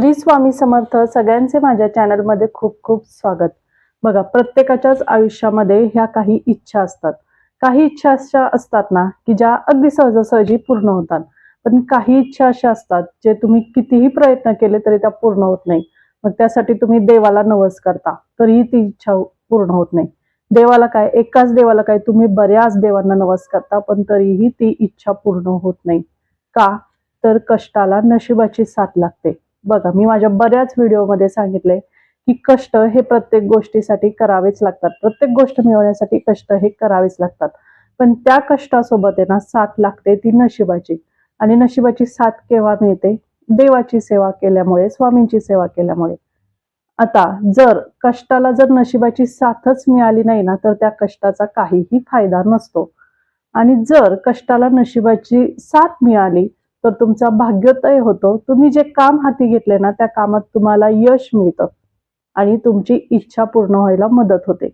श्री स्वामी समर्थ सगळ्यांचे माझ्या चॅनलमध्ये खूप खूप स्वागत. बघा प्रत्येकाच्याच आयुष्यामध्ये ह्या काही इच्छा असतात. काही इच्छा अशा असतात ना की ज्या अगदी सहजासहजी पूर्ण होतात. पण काही इच्छा अशा असतात जे तुम्ही कितीही प्रयत्न केले तरी त्या पूर्ण होत नाही. मग त्यासाठी तुम्ही देवाला नवस करता तरीही ती इच्छा पूर्ण होत नाही. देवाला काय एकाच देवाला काय तुम्ही बऱ्याच देवांना नवस करता पण तरीही ती इच्छा पूर्ण होत नाही. का? तर कष्टाला नशिबाची साथ लागते. बघा मी माझ्या बऱ्याच व्हिडिओमध्ये सांगितले की कष्ट हे प्रत्येक गोष्टीसाठी करावेच लागतात. प्रत्येक गोष्ट मिळवण्यासाठी कष्ट हे करावेच लागतात. पण त्या कष्टासोबत आहे ना साथ लागते ती नशिबाची. आणि नशिबाची साथ केव्हा मिळते? देवाची सेवा केल्यामुळे स्वामींची सेवा केल्यामुळे. आता जर कष्टाला जर नशिबाची साथच मिळाली नाही ना तर त्या कष्टाचा काहीही फायदा नसतो. आणि जर कष्टाला नशिबाची साथ मिळाली तर तुमचा भाग्योदय होतो. तुम्ही जे काम हाती घेतले ना त्या कामात तुम्हाला यश मिळतं आणि तुमची इच्छा पूर्ण व्हायला मदत होते.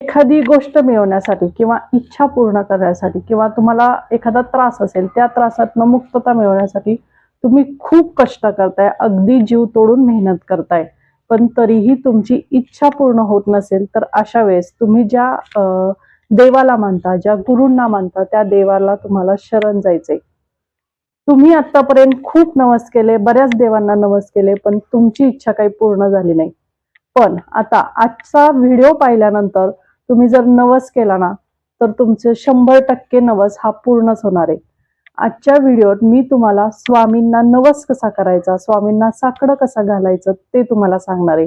एखादी गोष्ट मिळवण्यासाठी किंवा इच्छा पूर्ण करण्यासाठी किंवा तुम्हाला एखादा त्रास असेल त्या त्रासातनं मुक्तता मिळवण्यासाठी तुम्ही खूप कष्ट करताय अगदी जीव तोडून मेहनत करताय. पण तरीही तुमची इच्छा पूर्ण होत नसेल तर अशा वेळेस तुम्ही ज्या देवाला मानता ज्या गुरूंना मानता त्या देवाला तुम्हाला शरण जायचंय. तुम्ही आतापर्यंत खूप नवस केले बऱ्याच देवांना नवस केले पण तुमची इच्छा काही पूर्ण झाली नाही. पण आता आजचा व्हिडिओ पाहिल्यानंतर तुम्ही जर नवस केला ना तर तुमचे शंभर टक्के नवस हा पूर्णच होणार आहे. आजच्या व्हिडिओत मी तुम्हाला स्वामींना नवस कसा करायचा स्वामींना साकडं कसा घालायचं ते तुम्हाला सांगणार आहे.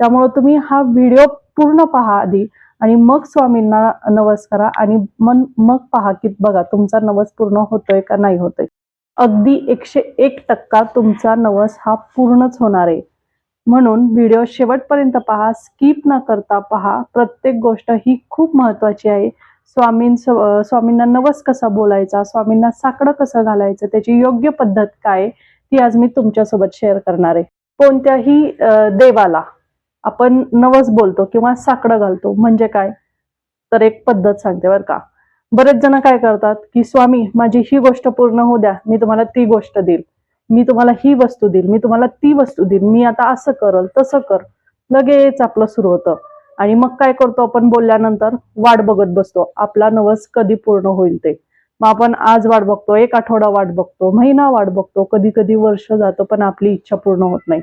त्यामुळे तुम्ही हा व्हिडिओ पूर्ण पहा आधी आणि मग स्वामींना नवस करा आणि मन मग पहा की बघा तुमचा नवस पूर्ण होतोय का नाही होतोय. अगदी एकशे एक टक्का तुमचा नवस हा पूर्णच होणार आहे. म्हणून व्हिडिओ शेवटपर्यंत पहा स्किप न करता पहा. प्रत्येक गोष्ट ही खूप महत्वाची आहे. स्वामीं स्वामींना नवस कसा बोलायचा स्वामींना साकडं कसं घालायचं त्याची योग्य पद्धत काय ती आज मी तुमच्यासोबत शेअर करणार आहे. कोणत्याही देवाला आपण नवस बोलतो किंवा साकडं घालतो म्हणजे काय? तर एक पद्धत सांगते बरं का. बरेच जण काय करतात की स्वामी माझी ही गोष्ट पूर्ण होऊ द्या. मी तुम्हाला ती गोष्ट देईल. मी तुम्हाला ही वस्तू देईल. मी तुम्हाला ती वस्तू देईल. मी आता असं करल तसं कर. लगेच आपलं सुरू होतं. आणि मग काय करतो आपण बोलल्यानंतर? वाट बघत बसतो. आपला नवस कधी पूर्ण होईल ते? मग आपण आज वाट बघतो एक आठवडा वाट बघतो महिना वाट बघतो. कधी कधी वर्ष जातो पण आपली इच्छा पूर्ण होत नाही.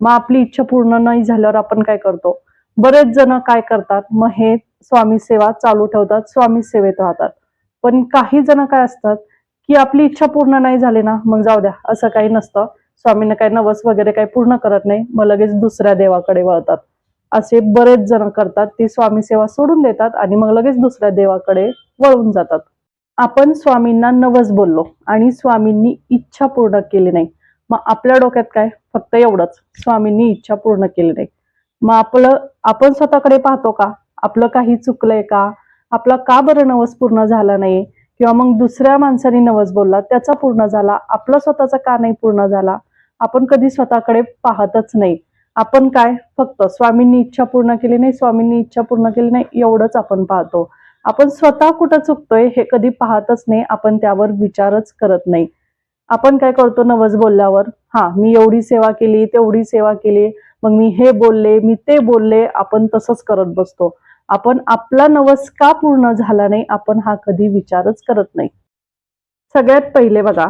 मग आपली इच्छा पूर्ण नाही झाल्यावर आपण काय करतो? बरेच जण काय करतात मग हे स्वामी सेवा चालू ठेवतात स्वामी सेवेत राहतात. पण काही जण काय असतात की आपली इच्छा पूर्ण नाही झाली ना मग जाऊ द्या असं काही नसतं. स्वामींना काही नवस वगैरे काही पूर्ण करत नाही मग लगेच दुसऱ्या देवाकडे वळतात. असे बरेच जण करतात ती स्वामी सेवा सोडून देतात आणि मग लगेच दुसऱ्या देवाकडे वळून जातात. आपण स्वामींना नवस बोललो आणि स्वामींनी इच्छा पूर्ण केली नाही मग आपल्या डोक्यात काय? फक्त एवढंच. स्वामींनी इच्छा पूर्ण केली नाही. मग आपलं आपण स्वतःकडे पाहतो का? आपलं काही चुकलंय का? आपला का बरं नवस पूर्ण झाला नाही? किंवा मग दुसऱ्या माणसाने नवस बोलला त्याचा पूर्ण झाला आपला स्वतःचा का नाही पूर्ण झाला? आपण कधी स्वतःकडे पाहतच नाही. आपण काय? फक्त स्वामींनी इच्छा पूर्ण केली नाही स्वामींनी इच्छा पूर्ण केली नाही एवढंच आपण पाहतो. आपण स्वतः कुठं चुकतोय हे कधी पाहतच नाही आपण त्यावर विचारच करत नाही. आपण काय करतो नवस बोलल्यावर? हा मी एवढी सेवा केली तेवढी सेवा केली मग मी हे बोलले मी ते बोलले आपण तसंच करत बसतो. आपण आपला नवस का पूर्ण झाला नाही आपण हा कधी विचारच करत नाही. सगळ्यात पहिले बघा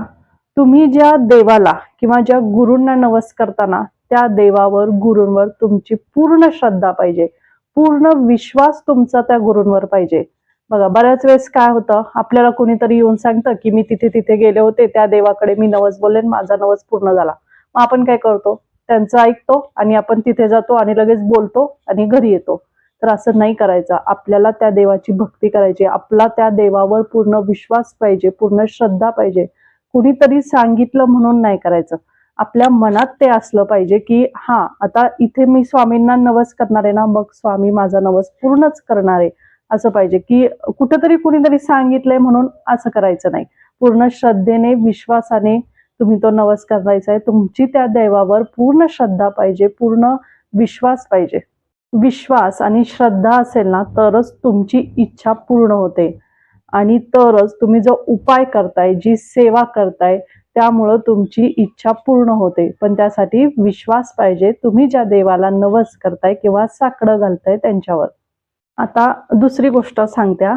तुम्ही ज्या देवाला किंवा ज्या गुरूंना नवस करताना त्या देवावर गुरूंवर तुमची पूर्ण श्रद्धा पाहिजे. पूर्ण विश्वास तुमचा त्या गुरूंवर पाहिजे. बघा बऱ्याच वेळेस काय होतं आपल्याला कोणीतरी येऊन सांगतं की मी तिथे तिथे गेले होते त्या देवाकडे मी नवस बोलले आणि माझा नवस पूर्ण झाला. मग आपण काय करतो? त्यांचं ऐकतो आणि आपण तिथे जातो आणि लगेच बोलतो आणि घरी येतो. तर असं नाही करायचं. आपल्याला त्या देवाची भक्ती करायची. आपला त्या देवावर पूर्ण विश्वास पाहिजे पूर्ण श्रद्धा पाहिजे. कुणीतरी सांगितलं म्हणून नाही करायचं. आपल्या मनात ते असलं पाहिजे की हा आता इथे मी स्वामींना नवस करणार आहे ना मग स्वामी माझा नवस पूर्णच करणार आहे. असं पाहिजे की कुठेतरी कुणीतरी सांगितलंय म्हणून असं करायचं नाही. पूर्ण श्रद्धेने विश्वासाने तुम्ही तो नवस करायचा आहे. तुमची त्या देवावर पूर्ण श्रद्धा पाहिजे पूर्ण विश्वास पाहिजे. विश्वास आणि श्रद्धा असेल ना तरच तुमची इच्छा पूर्ण होते. आणि तरच तुम्ही जो उपाय करताय जी सेवा करताय त्यामुळं तुमची इच्छा पूर्ण होते. पण त्यासाठी विश्वास पाहिजे. तुम्ही ज्या देवाला नवस करताय किंवा साकडं घालताय त्यांच्यावर. आता दुसरी गोष्ट सांगत्या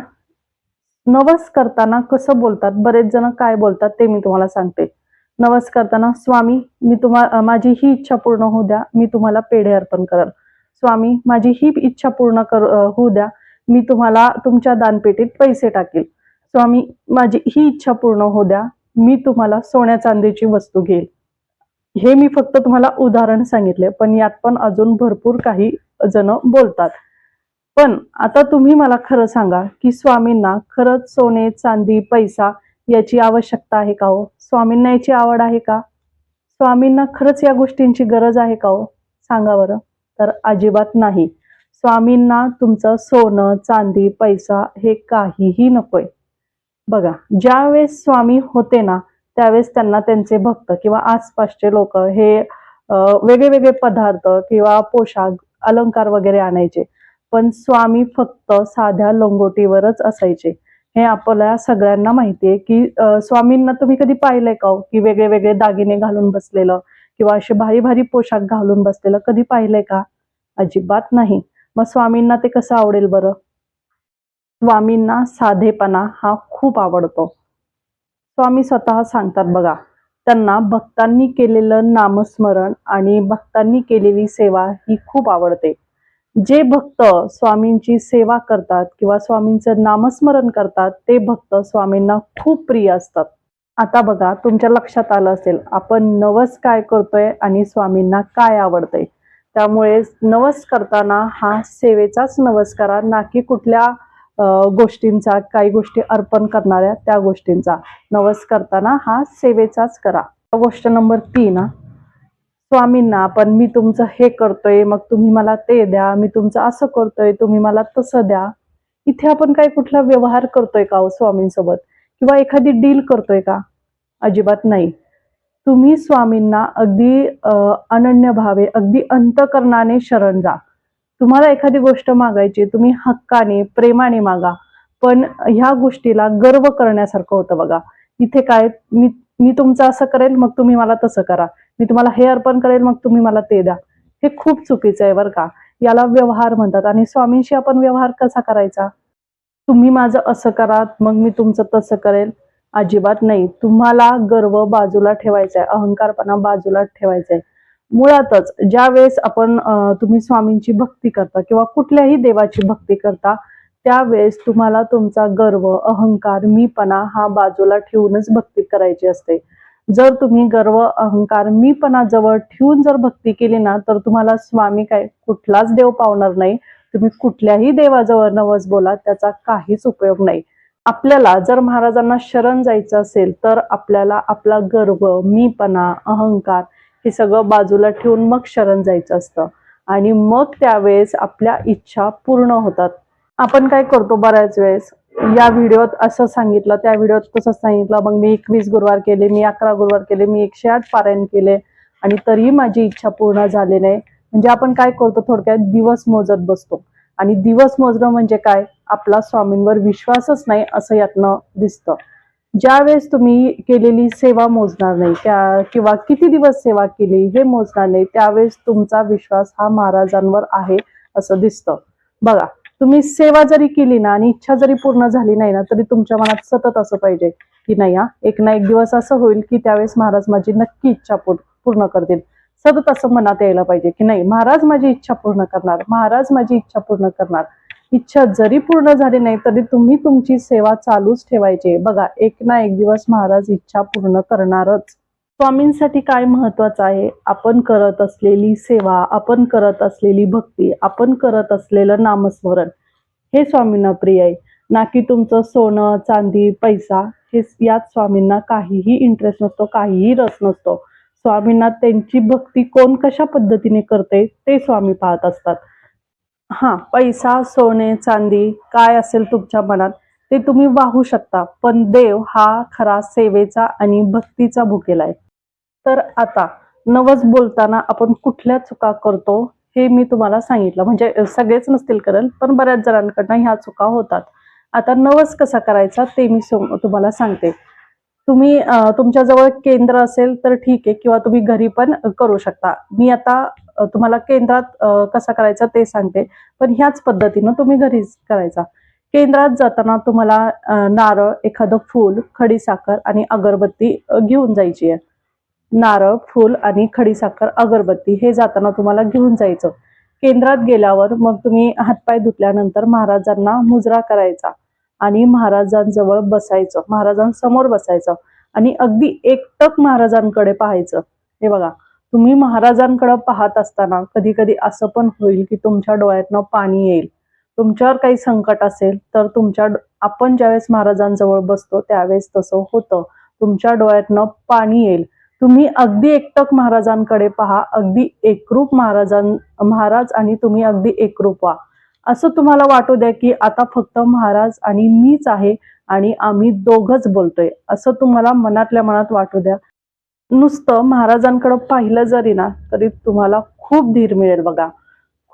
नवस करताना कसं बोलतात? बरेच जण काय बोलतात ते मी तुम्हाला सांगते. नवस करताना स्वामी मी तुम्हा माझी ही इच्छा पूर्ण होऊ द्या मी तुम्हाला पेढे अर्पण करल. स्वामी माझी ही इच्छा पूर्ण कर होऊ द्या मी तुम्हाला तुमच्या दानपेटीत पैसे टाकेल. स्वामी माझी ही इच्छा पूर्ण होऊ द्या मी तुम्हाला सोन्या चांदीची वस्तू घेईल. हे मी फक्त तुम्हाला उदाहरण सांगितले पण यात पण अजून भरपूर काही जण बोलतात. पण आता तुम्ही मला खरं सांगा की स्वामींना खरंच सोने चांदी पैसा याची आवश्यकता आहे का हो? स्वामींना याची आवड आहे का? स्वामींना खरंच या गोष्टींची गरज आहे का हो? सांगा बरं. तर अजिबात नाही. स्वामींना तुमचं सोनं चांदी पैसा हे काहीही नकोय. बघा ज्यावेळेस स्वामी होते ना त्यावेळेस त्यांना त्यांचे भक्त किंवा आसपासचे लोक हे वेगळे वेगळे पदार्थ किंवा पोशाख अलंकार वगैरे आणायचे. पण स्वामी फक्त साध्या लंगोटीवरच असायचे. हे आपल्या सगळ्यांना माहिती आहे की स्वामींना तुम्ही कधी पाहिलंय का हो? की वेगळे वेगळे दागिने घालून बसलेलं किंवा असे भारी भारी पोशाख घालून बसलेलं कधी पाहिलंय का? अजिबात नाही. मग स्वामींना ते कसं आवडेल बरं? स्वामींना साधेपणा हा खूप आवडतो. स्वामी स्वतः सांगतात बघा त्यांना भक्तांनी केलेलं नामस्मरण आणि भक्तांनी केलेली सेवा ही खूप आवडते. जे भक्त स्वामींची सेवा करतात किंवा स्वामींचं नामस्मरण करतात ते भक्त स्वामींना खूप प्रिय असतात. आता बघा तुमच्या लक्षात आलं असेल आपण नवस काय करतोय आणि स्वामींना काय आवडतंय. त्यामुळे नवस करताना हा सेवेचाच नवस करा ना की कुठल्या गोष्टींचा काही गोष्टी अर्पण करणाऱ्या त्या गोष्टींचा. नवस करताना हा सेवेचाच करा. गोष्ट नंबर तीन हा. स्वामींना आपण मी तुमचं हे करतोय मग तुम्ही मला ते द्या मी तुमचं असं करतोय तुम्ही मला तसं द्या. इथे आपण काय कुठला व्यवहार करतोय का हो स्वामींसोबत? किंवा एखादी डील करतोय का? अजिबात नाही. तुम्ही स्वामींना अगदी अनन्य भावे अगदी अंतकरणाने शरण जा. तुम्हाला एखादी गोष्ट मागायची तुम्ही हक्काने प्रेमाने मागा. पण ह्या गोष्टीला गर्व करण्यासारखं होतं बघा. इथे काय मी मी तुमचं असं करेल मग तुम्ही मला तसं करा. मी तुम्हाला हे अर्पण करेल मग तुम्ही मला ते द्या. हे खूप चुकीचं आहे बरं का. याला व्यवहार म्हणतात. आणि स्वामींशी आपण व्यवहार कसा करायचा? तुम्ही माझं असं करा मग मी तुमचं तसं करेल. अजिबात नाही. तुम्हाला गर्व बाजूला ठेवायचा आहे. अहंकारपणा बाजूला ठेवायचा आहे. मुळातच ज्या वेळेस आपण तुम्ही स्वामींची भक्ती करता किंवा कुठल्याही देवाची भक्ती करता त्यावेळेस तुम्हाला तुमचा गर्व अहंकार मीपणा हा बाजूला ठेवूनच भक्ती करायची असते. जर तुम्ही गर्व अहंकार मीपणा जवळ ठेवून जर भक्ती केली ना तर तुम्हाला स्वामी काय कुठलाच देव पावणार नाही. तुम्ही कुठल्याही देवाजवळ नवस बोला त्याचा काहीच उपयोग नाही. आपल्याला जर महाराजांना शरण जायचं असेल तर आपल्याला आपला गर्व मीपणा अहंकार हे सगळं बाजूला ठेवून मग शरण जायचं असतं. आणि मग त्यावेळेस आपल्या इच्छा पूर्ण होतात. आपण काय करतो बऱ्याच वेळेस? या व्हिडिओत असं सांगितलं त्या व्हिडिओत कसं सांगितलं. मग मी एकवीस गुरुवार केले मी अकरा गुरुवार केले मी एकशे आठ पारायण केले आणि तरीही माझी इच्छा पूर्ण झाली नाही. म्हणजे आपण काय करतो थोडक्यात दिवस मोजत बसतो. आणि दिवस मोजणं म्हणजे काय? आपला स्वामींवर विश्वासच नाही असं यातनं दिसतं. ज्या वेळेस तुम्ही केलेली सेवा मोजणार नाही त्या किंवा किती दिवस सेवा केली हे मोजणार नाही त्यावेळेस तुमचा विश्वास हा महाराजांवर आहे असं दिसतं. बघा तुम्ही सेवा जरी केली ना आणि इच्छा जरी पूर्ण झाली नाही ना तरी तुमच्या मनात सतत असं पाहिजे की नाही हा एक ना एक दिवस असं होईल की त्यावेळेस महाराज माझी नक्की इच्छा पूर्ण करतील. सतत असं मनात यायला पाहिजे की नाही महाराज माझी इच्छा पूर्ण करणार महाराज माझी इच्छा पूर्ण करणार. इच्छा जरी पूर्ण झाली नाही तरी तुम्ही तुमची सेवा चालूच ठेवायची. बघा एक ना एक दिवस महाराज इच्छा पूर्ण करणारच. स्वामींसाठी काय महत्वाचं आहे? आपण करत असलेली सेवा आपण करत असलेली भक्ती आपण करत असलेलं नामस्मरण हे स्वामींना प्रिय आहे. ना की तुमचं सोनं चांदी पैसा हे यात स्वामींना काहीही इंटरेस्ट नसतो काहीही रस नसतो. स्वामींना त्यांची भक्ती कोण कशा पद्धतीने करते ते स्वामी पाहत असतात. हा पैसा सोने चांदी काय असेल तुमच्या मनात ते तुम्ही वाहू शकता. पण देव हा खरा सेवेचा आणि भक्तीचा भुकेला आहे. तर आता नवस बोलताना आपण कुठल्या चुका करतो हे मी तुम्हाला सांगितलं. म्हणजे सगळेच नसतील करल पण बऱ्याच जणांकडनं ह्या चुका होतात. आता नवस कसा करायचा ते मी सम- तुम्हाला सांगते. तुम्ही तुमच्याजवळ केंद्र असेल तर ठीक आहे किंवा तुम्ही घरी पण करू शकता. मी आता तुम्हाला केंद्रात कसा करायचा ते सांगते पण ह्याच पद्धतीनं तुम्ही घरीच करायचा. केंद्रात जाताना तुम्हाला नारळ एखादं फूल खडीसाखर आणि अगरबत्ती घेऊन जायची आहे. नारळ फूल आणि खडीसाखर अगरबत्ती हे जाताना तुम्हाला घेऊन जायचं. केंद्रात गेल्यावर मग तुम्ही हातपाय धुतल्यानंतर महाराजांना मुजरा करायचा आणि महाराजांजवळ बसायचं. महाराजांसमोर बसायचं आणि अगदी एकटक महाराजांकडे पाहायचं. हे बघा तुम्ही महाराजांकडे पाहत असताना कधी कधी असं पण होईल की तुमच्या डोळ्यातनं पाणी येईल. तुमच्यावर काही संकट असेल तर तुमच्या आपण ज्यावेळेस महाराजांजवळ बसतो त्यावेळेस तसं होतं. तुमच्या डोळ्यातनं पाणी येईल. तुम्ही अगदी एकटक महाराजांकडे पहा अगदी एकरूप महाराजां महाराज आणि तुम्ही अगदी एकरूप व्हा. असं तुम्हाला वाटू द्या की आता फक्त महाराज आणि मीच आहे आणि आम्ही दोघच बोलतोय. असं तुम्हाला मनातल्या मनात वाटू द्या. नुसतं महाराजांकडे पाहिलं जरी ना तरी तुम्हाला खूप धीर मिळेल बघा.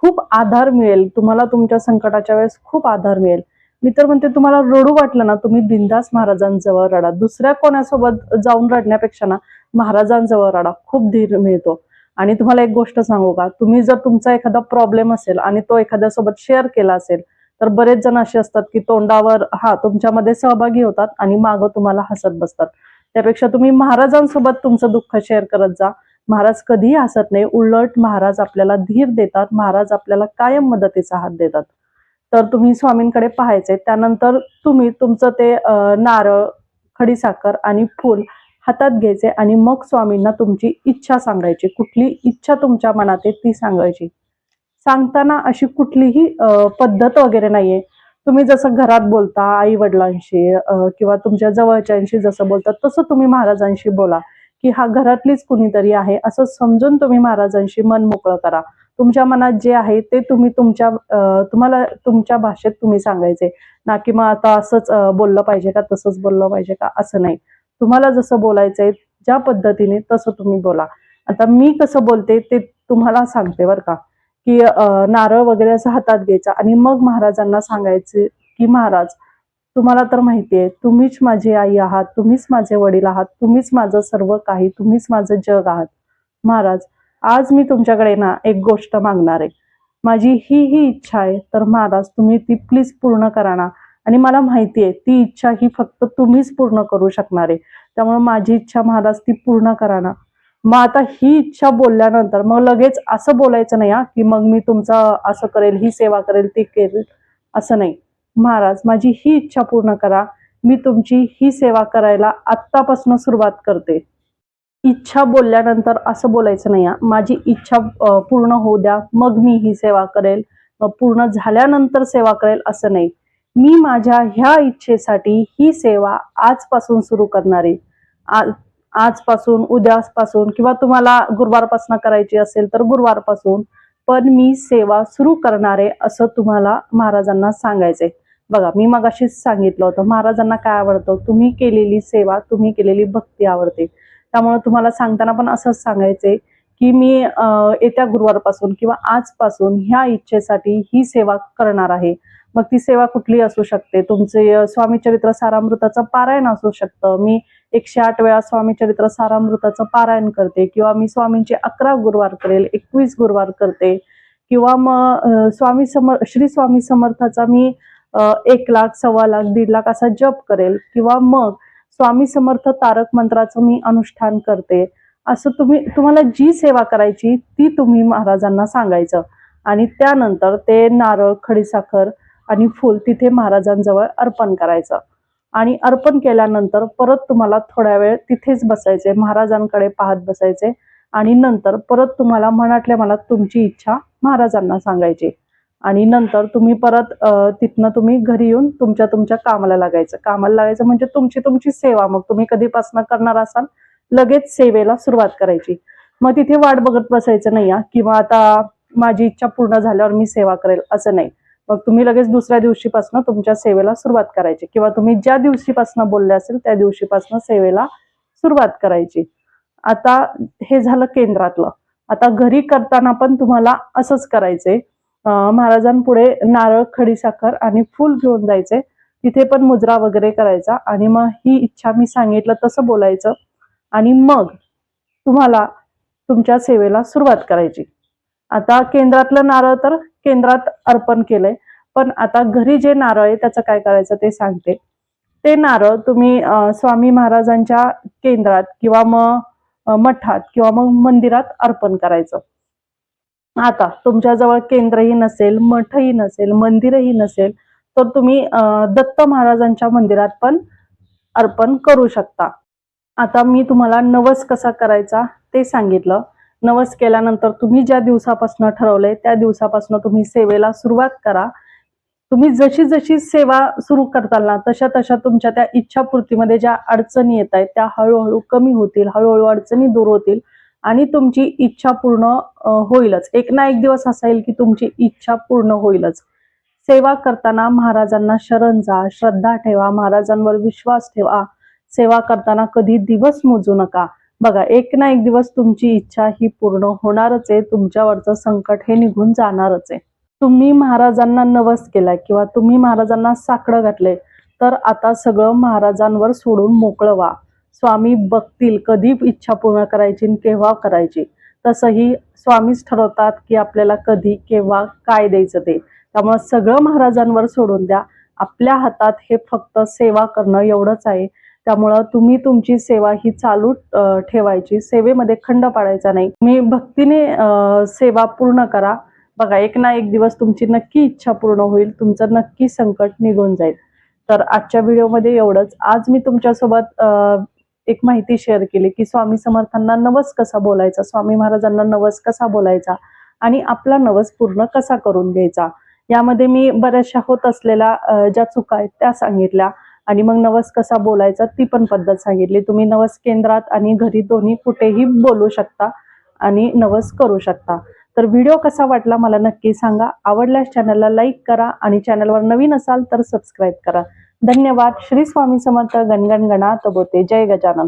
खूप आधार मिळेल. तुम्हाला तुमच्या संकटाच्या वेळेस खूप आधार मिळेल. मी तर म्हणते तुम्हाला रडू वाटलं ना तुम्ही बिंदास महाराजांजवळ रडा. दुसऱ्या कोणासोबत जाऊन रडण्यापेक्षा ना महाराजांजवळ रडा. खूप धीर मिळतो. आणि तुम्हाला एक गोष्ट सांगू का? तुम्ही जर तुमचा एखादा प्रॉब्लेम असेल आणि तो एखाद्यासोबत शेअर केला असेल तर बरेच जण असे असतात की तोंडावर हा तुमच्यामध्ये सहभागी होतात आणि मागं तुम्हाला हसत बसतात. त्यापेक्षा तुम्ही महाराजांसोबत तुमचं दुःख शेअर करत जा. महाराज कधीही हसत नाही. उलट महाराज आपल्याला धीर देतात. महाराज आपल्याला कायम मदतीचा हात देतात. तर तुम्ही स्वामींकडे पाहायचे. त्यानंतर तुम्ही तुमचं ते नारळ खडीसाखर आणि फूल हातात घ्यायचे आणि मग स्वामींना तुमची इच्छा सांगायची. कुठली इच्छा तुमच्या मनात आहे ती सांगायची. सांगताना अशी कुठलीही पद्धत वगैरे नाहीये. तुम्ही जसं घरात बोलता आई वडिलांशी किंवा तुमच्या जवळच्यांशी जसं बोलता तसं तुम्ही महाराजांशी बोला की हा घरातलीच कुणीतरी आहे असं समजून तुम्ही महाराजांशी मन मोकळं करा. तुमच्या मनात जे आहे ते तुम्ही तुमच्या तुम्हाला तुमच्या भाषेत तुम्ही सांगायचे. ना की मग आता असंच बोललं पाहिजे का तसंच बोललं पाहिजे का असं नाही. तुम्हाला जसं बोलायचंय ज्या पद्धतीने तसं तुम्ही बोला. आता मी कसं बोलते ते तुम्हाला सांगते बरं का. की नारळ वगैरे असं हातात घ्यायचा आणि मग महाराजांना सांगायचे की महाराज तुम्हाला तर माहितीये तुम्हीच माझी आई आहात तुम्हीच माझे वडील आहात तुम्हीच माझं सर्व काही तुम्हीच माझं जग आहात. महाराज आज मी तुमच्याकडे ना एक गोष्ट मागणार आहे. माझी ही ही इच्छा आहे तर महाराज तुम्ही ती प्लीज पूर्ण करा ना. आणि मला माहिती आहे ती इच्छा ही फक्त तुम्हीच पूर्ण करू शकणार आहे. त्यामुळे माझी इच्छा महाराज ती पूर्ण करा ना. मग आता ही इच्छा बोलल्यानंतर मग लगेच असं बोलायचं नाही हा की मग मी तुमचा असं करेल ही सेवा करेल ती करेल असं नाही. महाराज माझी ही इच्छा पूर्ण करा. मी तुमची ही सेवा करायला आत्तापासून सुरुवात करते. इच्छा बोलल्यानंतर असं बोलायचं नाही माझी इच्छा पूर्ण होऊ द्या. मग मी ही सेवा करेल. पूर्ण झाल्यानंतर सेवा करेल असं नाही. मी माझ्या ह्या इच्छेसाठी ही सेवा आजपासून सुरू करणार आहे. आज आजपासून उद्यापासून किंवा तुम्हाला गुरुवारपासून करायची असेल तर गुरुवारपासून पण मी सेवा सुरू करणार आहे असं तुम्हाला महाराजांना सांगायचंय. बघा मी मग अशीच सांगितलं होतं महाराजांना काय आवडतं? तुम्ही केलेली सेवा तुम्ही केलेली भक्ती आवडते. त्यामुळे तुम्हाला सांगताना पण असंच सांगायचंय की मी येत्या गुरुवारपासून किंवा आजपासून ह्या इच्छेसाठी ही सेवा करणार आहे. मग ती सेवा कुठली असू शकते? तुमचे स्वामी चरित्र सारामृताचं पारायण असू शकतं. मी एकशे आठ वेळा स्वामी चरित्र सारामृताचं पारायण करते किंवा मी स्वामींचे अकरा गुरुवार करेल एकवीस गुरुवार करते किंवा मग स्वामी समर श्री स्वामी समर्थाचा मी एक लाख सव्वा लाख दीड लाख असा जप करेल किंवा मग स्वामी समर्थ तारक मंत्राचं मी अनुष्ठान करते. असं तुम्ही तुम्हाला जी सेवा करायची ती तुम्ही महाराजांना सांगायचं. आणि त्यानंतर ते नारळ खडीसाखर आणि फूल तिथे महाराजांजवळ अर्पण करायचं. आणि अर्पण केल्यानंतर परत तुम्हाला थोड्या वेळ तिथेच बसायचे महाराजांकडे पाहत बसायचे. आणि नंतर परत तुम्हाला मनातल्या मनात तुमची इच्छा महाराजांना सांगायची. आणि नंतर तुम्ही परत तिथनं तुम्ही घरी येऊन तुमच्या तुमच्या कामाला लागायचं. कामाला लागायचं म्हणजे तुमची तुमची सेवा. मग तुम्ही कधीपासून करणार असाल लगेच सेवेला सुरुवात करायची. मग तिथे वाट बघत बसायचं नाही किंवा आता माझी इच्छा पूर्ण झाल्यावर मी सेवा करेल असं नाही. मग तुम्ही लगेच दुसऱ्या दिवशीपासून तुमच्या सेवेला सुरुवात करायची. किंवा तुम्ही ज्या दिवशीपासून बोलले असेल त्या दिवशीपासून सेवेला सुरुवात करायची. आता हे झालं केंद्रातलं. आता घरी करताना पण तुम्हाला असंच करायचंय महाराजांपुढे नारळ खडीसाखर आणि फूल घेऊन जायचे. तिथे पण मुजरा वगैरे करायचा आणि मग ही इच्छा मी सांगितलं तसं बोलायचं. आणि मग तुम्हाला तुमच्या सेवेला सुरुवात करायची. आता केंद्रातलं नारळ तर केंद्रात अर्पण केलंय. पण आता घरी जे नारळ आहे त्याचं काय करायचं ते सांगते. ते नारळ तुम्ही स्वामी महाराजांच्या केंद्रात किंवा मग मठात किंवा मग मंदिरात अर्पण करायचं. आता तुमच्याजवळ केंद्रही नसेल मठही नसेल मंदिरही नसेल तर तुम्ही दत्त महाराजांच्या मंदिरात पण अर्पण करू शकता. आता मी तुम्हाला नवस कसा करायचा ते सांगितलं. नवस केल्यानंतर तुम्ही ज्या दिवसापासून ठरवलंय त्या दिवसापासून तुम्ही सेवेला सुरुवात करा. तुम्ही जशी जशी सेवा सुरू करताल ना तशा तशा तुमच्या त्या इच्छापूर्तीमध्ये ज्या अडचणी येत आहेत त्या हळूहळू कमी होतील हळूहळू अडचणी दूर होतील. आणि तुमची इच्छा पूर्ण होईलच. एक ना एक दिवस असा येईल की तुमची इच्छा पूर्ण होईलच. सेवा करताना महाराजांना शरण जा श्रद्धा ठेवा महाराजांवर विश्वास ठेवा. सेवा करताना कधी दिवस मोजू नका. बघा एक ना एक दिवस तुमची इच्छा ही पूर्ण होणारच आहे. तुमच्यावरचं संकट हे निघून जाणारच आहे. तुम्ही महाराजांना नवस केलाय किंवा तुम्ही महाराजांना साकडं घातले तर आता सगळं महाराजांवर सोडून मोकळं व्हा. स्वामी बघतील कधी इच्छा पूर्ण करायची आणि केव्हा करायची. तसंही स्वामीच ठरवतात की आपल्याला कधी केव्हा काय द्यायचं ते. त्यामुळे सगळं महाराजांवर सोडून द्या. आपल्या हातात हे फक्त सेवा करणं एवढंच आहे. त्यामुळं तुम्ही तुमची सेवा ही चालू ठेवायची. सेवेमध्ये खंड पाडायचा नाही. तुम्ही भक्तीने सेवा पूर्ण करा. बघा एक ना एक दिवस तुमची नक्की इच्छा पूर्ण होईल. तुमचं नक्की संकट निघून जाईल. तर आजच्या व्हिडिओमध्ये एवढंच. आज मी तुमच्यासोबत एक माहिती शेअर केली की स्वामी समर्थांना नवस कसा बोलायचा? स्वामी महाराजांना नवस कसा बोलायचा? आणि आपला नवस पूर्ण कसा करून घ्यायचा? यामध्ये मी बऱ्याचशा होत असलेल्या ज्या चुका आहेत त्या सांगितल्या. आणि मग नवस कसा बोलायचा ती पण पद्धत सांगितली. तुम्ही नवस केंद्रात आणि घरी दोन्ही कुठेही बोलू शकता आणि नवस करू शकता. तर व्हिडिओ कसा वाटला मला नक्की सांगा. आवडल्यास चॅनलला लाईक करा आणि चॅनलवर नवीन असाल तर सबस्क्राईब करा. धन्यवाद. श्री स्वामी समर्थ गणगण गणात बोते जय गजानन.